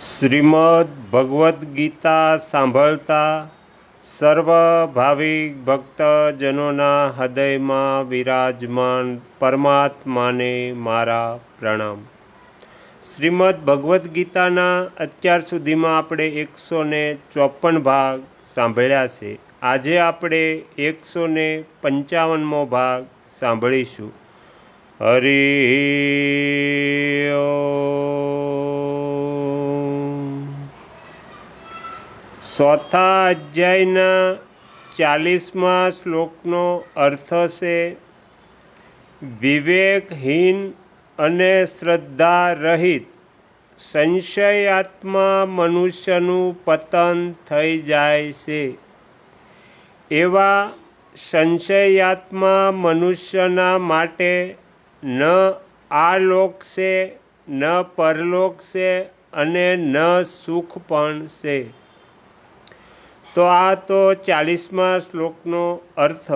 શ્રીમદ ભગવદ્ ગીતા સાંભળતા સર્વ ભાવિક ભક્તજનોના હૃદયમાં વિરાજમાન પરમાત્માને મારા પ્રણામ. શ્રીમદ ભગવદ્ ગીતાના અત્યાર સુધીમાં આપણે એકસો ને ચોપન ભાગ સાંભળ્યા છે. આજે આપણે એકસો ને પંચાવનમો ભાગ સાંભળીશું. હરિ ચોથા અધ્યાયના ચાલીસમાં શ્લોકનો અર્થ છે, વિવેકહીન અને શ્રદ્ધા રહિત સંશયાત્મા મનુષ્યનું પતન થઈ જાય છે. એવા સંશયાત્મા મનુષ્યના માટે ન આ લોક છે, ન પરલોક છે અને ન સુખ પણ છે. તો આ તો ચાલીસમા શ્લોકનો અર્થ.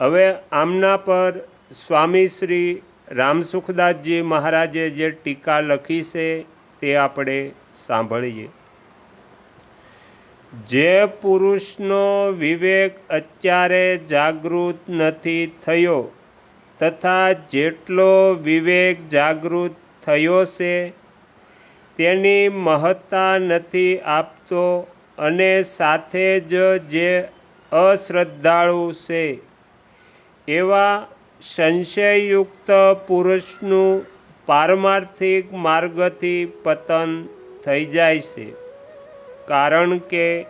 હવે આમના પર સ્વામી શ્રી રામસુખદાસજી મહારાજે જે ટીકા લખી છે તે આપણે સાંભળીએ. જે પુરુષનો વિવેક અત્યારે જાગૃત નથી થયો તથા જેટલો વિવેક જાગૃત થયો છે તેની મહત્તા નથી આપતો અને સાથે જ જે અશ્રદ્ધાળુ છે, એવા સંશયયુક્ત પુરુષનું પારમાર્થિક માર્ગથી પતન થઈ જાય છે. કારણ કે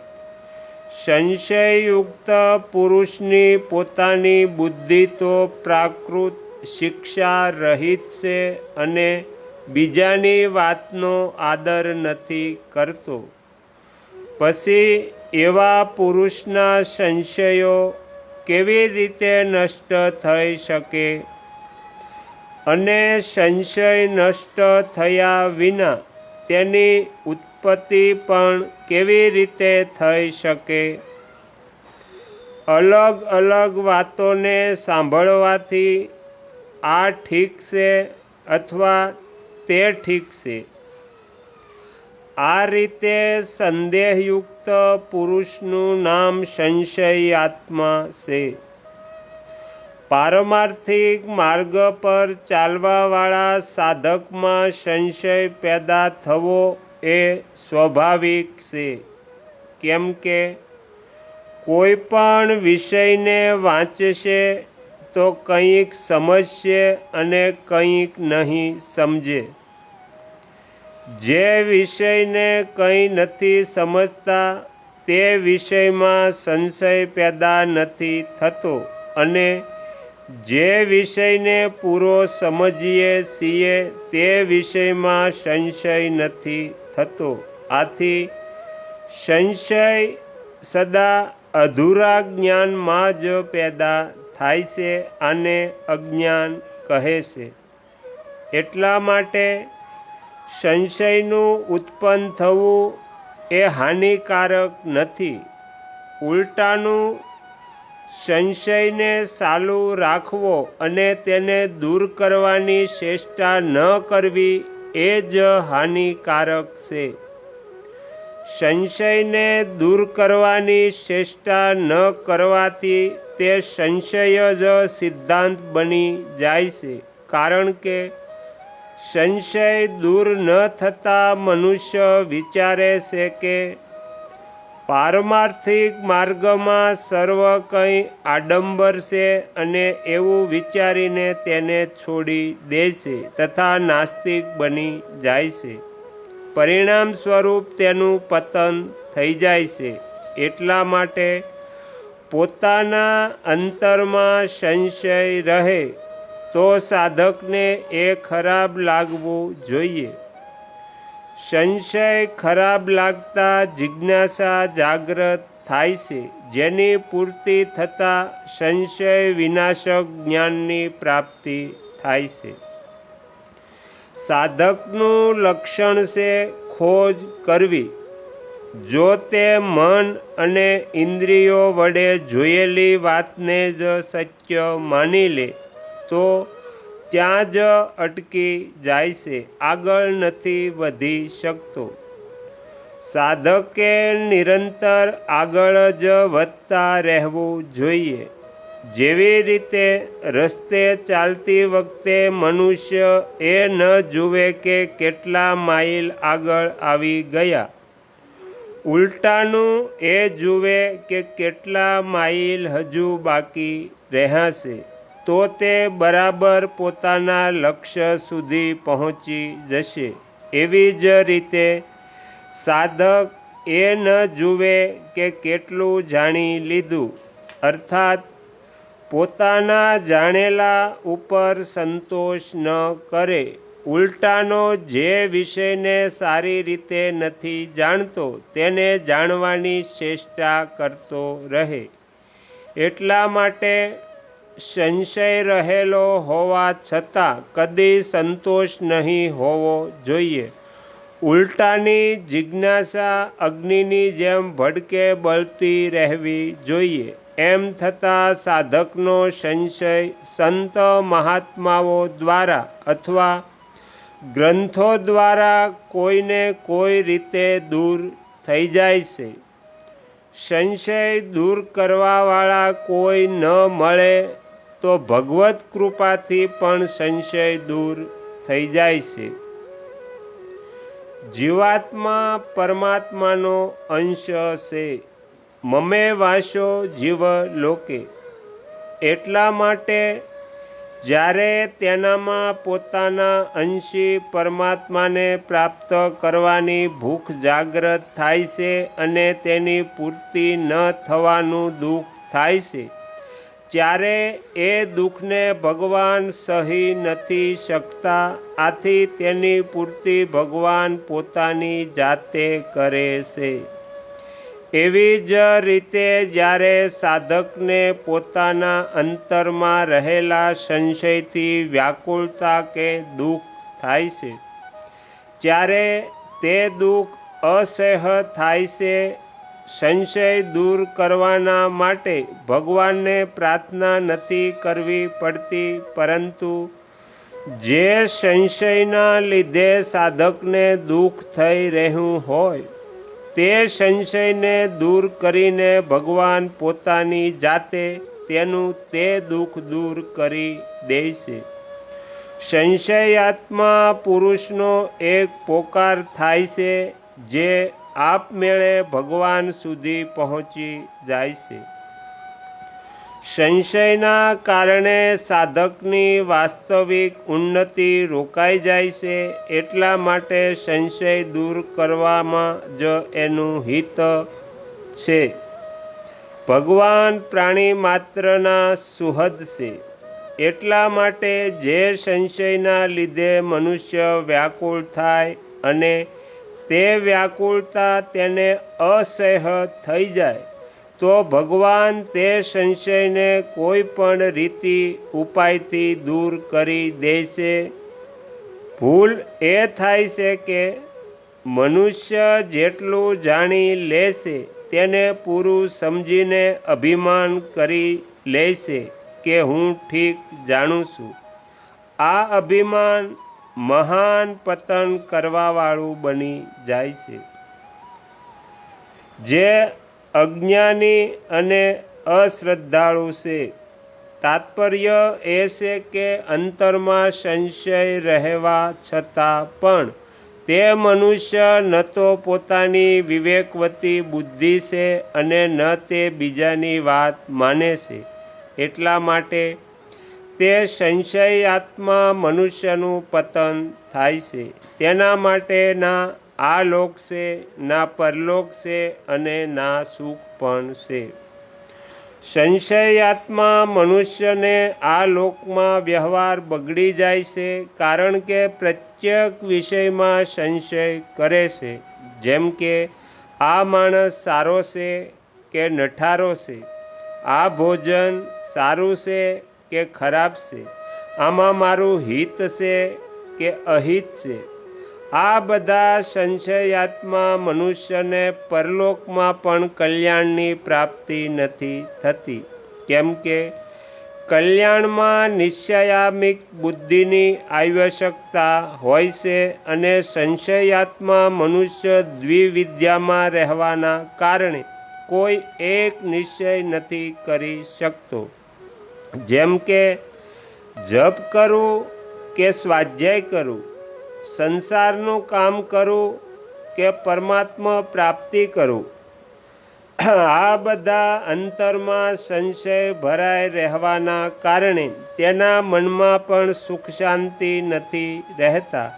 સંશયયુક્ત પુરુષની પોતાની બુદ્ધિ તો પ્રાકૃત શિક્ષા રહિત છે અને બીજાની વાતનો આદર નથી કરતો. પછી એવા પુરુષના સંશયો કેવી રીતે નષ્ટ થઈ શકે? અને સંશય નષ્ટ થયા વિના તેની ઉત્પત્તિ પણ કેવી રીતે થઈ શકે? અલગ અલગ વાતોને સાંભળવાથી આ ઠીક છે અથવા તે ઠીક છે? આ રીતે સંદેહયુક્ત પુરુષનું નામ સંશયાત્મા છે. પારમાર્થિક માર્ગ પર ચાલવાવાળા સાધકમાં સંશય પેદા થવો એ સ્વાભાવિક છે. કેમ કે કોઈ પણ વિષયને વાંચશે તો કંઈક સમજશે અને કંઈક નહીં સમજે. જે વિષયને કંઈ નથી સમજતા, તે વિષયમાં સંશય પેદા નથી થતો અને જે વિષયને પૂરો સમજીએ છીએ, તે વિષયમાં સંશય નથી થતો. આથી સંશય સદા અધૂરા જ્ઞાનમાં જ પેદા થાય છે આને અજ્ઞાન કહે છે. એટલા માટે સંશયનું ઉત્પન્ન થવું એ હાનિકારક નથી. ઉલટાનું સંશયને ચાલુ રાખવો અને તેને દૂર કરવાની ચેષ્ટા ન કરવી એ જ હાનિકારક છે. સંશયને દૂર કરવાની ચેષ્ટા ન કરવાથી તે સંશય જ સિદ્ધાંત બની જાય છે. કારણ કે સંશય દૂર ન થતાં મનુષ્ય વિચારે છે કે પારમાર્થિક માર્ગમાં સર્વ કંઈ આડંબર છે અને એવું વિચારીને તેને છોડી દે છે તથા નાસ્તિક બની જાય છે. પરિણામ સ્વરૂપ તેનું પતન થઈ જાય છે. એટલા માટે પોતાના અંતરમાં સંશય રહે. તો સાધકને એ ખરાબ લાગવું જોઈએ. સંશય ખરાબ લાગતા જિજ્ઞાસા જાગ્રત થાય છે, જેની પૂર્તિ થતાં સંશય વિનાશક જ્ઞાનની પ્રાપ્તિ થાય છે. સાધકનું લક્ષણ છે ખોજ કરવી. જો તે મન અને ઇન્દ્રિયો વડે જોયેલી વાતને જ સત્ય માની લે તો ત્યાં જ અટકી જાય છે. આગળ નથી વધી શકતો. સાધકે નિરંતર આગળ જ વધતા રહેવું જોઈએ. જેવી રીતે રસ્તે ચાલતી વખતે મનુષ્ય એ ન જુએ કે કેટલા માઇલ આગળ આવી ગયા. ઉલટાનું એ જુએ કે કેટલા માઇલ હજુ બાકી રહ્યાશે તો તે બરાબર પોતાના લક્ષ્ય સુધી પહોંચી જશે. એવી જ રીતે સાધક એ ન જુએ કે કેટલું જાણી લીધું. અર્થાત, પોતાના જાણેલા ઉપર સંતોષ ન કરે. ઉલટાનો જે વિષયને સારી રીતે નથી જાણતો, તેને જાણવાની ચેષ્ટા કરતો રહે. એટલા માટે સંશય રહેલો હોવા છતાં કદી સંતોષ નહીં હોવો જોઈએ. ઉલટાની જિજ્ઞાસા અગ્નિની જેમ ભડકે બળતી રહેવી જોઈએ. એમ થતાં સાધકનો સંશય સંત મહાત્માઓ દ્વારા અથવા ગ્રંથો દ્વારા કોઈને કોઈ રીતે દૂર થઈ જાય છે. સંશય દૂર કરવાવાળા કોઈ ન મળે તો ભગવત કૃપાથી પણ સંશય દૂર થઈ જાય છે. જીવાત્મા પરમાત્માનો અંશ છે. મમે વાસો જીવ લોકે. એટલા માટે જ્યારે તેનામાં પોતાના અંશી પરમાત્માને પ્રાપ્ત કરવાની ભૂખ જાગ્રત થાય છે અને તેની પૂર્તિ ન થવાનું દુઃખ થાય છે ત્યારે એ દુઃખને ભગવાન સહી નથી શકતા, આથી તેની પૂર્તિ ભગવાન પોતાની જાતે કરે છે. એવી જ રીતે જ્યારે સાધકને પોતાના અંતરમાં રહેલા સંશયથી વ્યાકુળતા કે દુઃખ થાય છે. ત્યારે તે દુઃખ અસહ્ય થાય છે સંશય દૂર કરવાના માટે ભગવાનને પ્રાર્થના નથી કરવી પડતી, પરંતુ જે સંશયના લીધે સાધકને દુઃખ થઈ રહ્યું હોય, તે સંશયને દૂર કરીને ભગવાન પોતાની જાતે તેનું તે દુઃખ દૂર કરી દે છે. સંશયાત્મા પુરુષનો એક પોકાર થાય છે, જે આપમેળે ભગવાન સુધી પહોંચી જાય છે. સંશયના કારણે સાધકની વાસ્તવિક ઉન્નતિ રોકાઈ જાય છે એટલા માટે સંશય દૂર કરવામાં જ એનું હિત છે. ભગવાન પ્રાણી માત્રના સુહદ છે. એટલા માટે જે સંશયના લીધે મનુષ્ય વ્યાકુળ થાય અને તે વ્યાકુળતા તેને અસહ્ય થઈ જાય. તો ભગવાન તે સંશયને કોઈ પણ રીતિ ઉપાયથી દૂર કરી દેશે ભૂલ એ થાય છે કે મનુષ્ય જેટલું જાણી લેશે તેને પૂરું સમજીને અભિમાન કરી લેશે કે હું ઠીક જાણું છું. આ અભિમાન મહાન પતન કરવાવાળું બની જાય છે. જે અજ્ઞાની અને અશ્રદ્ધાળુ છે. તાત્પર્ય એ છે કે અંતરમાં સંશય રહેવા છતાં પણ તે મનુષ્ય ન તો પોતાની વિવેકવતી બુદ્ધિ છે અને ન તે બીજાની વાત માને છે. એટલા માટે તે સંશયાત્મા મનુષ્યનું પતન થાય છે. તેના માટે ના આ લોક છે, ના પરલોક છે અને ના સુખ પણ છે. સંશયાત્મા મનુષ્યને આ લોકમાં વ્યવહાર બગડી જાય છે કારણ કે પ્રત્યેક વિષયમાં સંશય કરે છે. જેમ કે, આ માણસ સારો છે કે નઠારો છે? આ ભોજન સારું છે કે ખરાબ છે? આમાં મારું હિત છે કે અહિત છે? આ બધા સંશયાત્મા મનુષ્યને પરલોકમાં પણ કલ્યાણની પ્રાપ્તિ નથી થતી. કેમ કે કલ્યાણમાં નિશ્ચયામિક બુદ્ધિની આવશ્યકતા હોય છે અને સંશયાત્મા મનુષ્ય દ્વિવિદ્યામાં રહેવાના કારણે કોઈ એક નિશ્ચય નથી કરી શકતો. જેમ કે જપ કરવું કે સ્વાધ્યાય કરવું સંસારનું કામ કરવું કે પરમાત્મા પ્રાપ્તિ કરવું આ બધા અંતરમાં સંશય ભરાઈ રહેવાના કારણે તેના મનમાં પણ સુખ શાંતિ નથી રહેતા.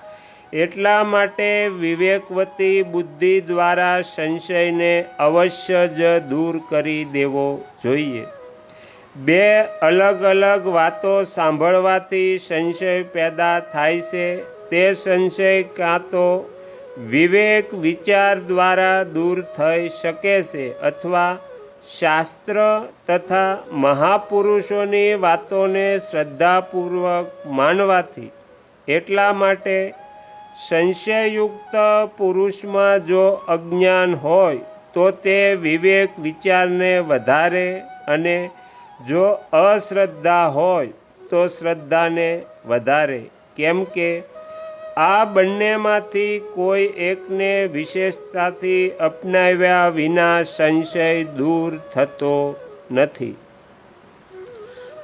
એટલા માટે વિવેકવતી બુદ્ધિ દ્વારા સંશયને અવશ્ય જ દૂર કરી દેવો જોઈએ. બે અલગ અલગ વાતો સાંભળવાથી સંશય પેદા થાય છે. તે સંશય કાં તો વિવેક વિચાર દ્વારા દૂર થઈ શકે છે અથવા શાસ્ત્ર તથા મહાપુરુષોની વાતોને શ્રદ્ધાપૂર્વક માનવાથી. એટલા માટે સંશયયુક્ત પુરુષમાં જો અજ્ઞાન હોય તો તે વિવેક વિચારને વધારે અને જો અશ્રદ્ધા હોય, તો શ્રદ્ધાને વધારે. કેમ કે આ બંનેમાંથી કોઈ એકને વિશેષતાથી અપનાવ્યા વિના સંશય દૂર થતો નથી.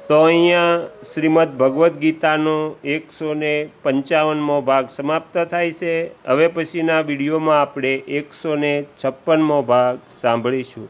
તો અહીંયા શ્રીમદ ભગવદ્ ગીતાનો એકસો ને પંચાવનમો ભાગ સમાપ્ત થાય છે. હવે પછીના વિડીયોમાં આપણે એકસો ને છપ્પનમો ભાગ સાંભળીશું.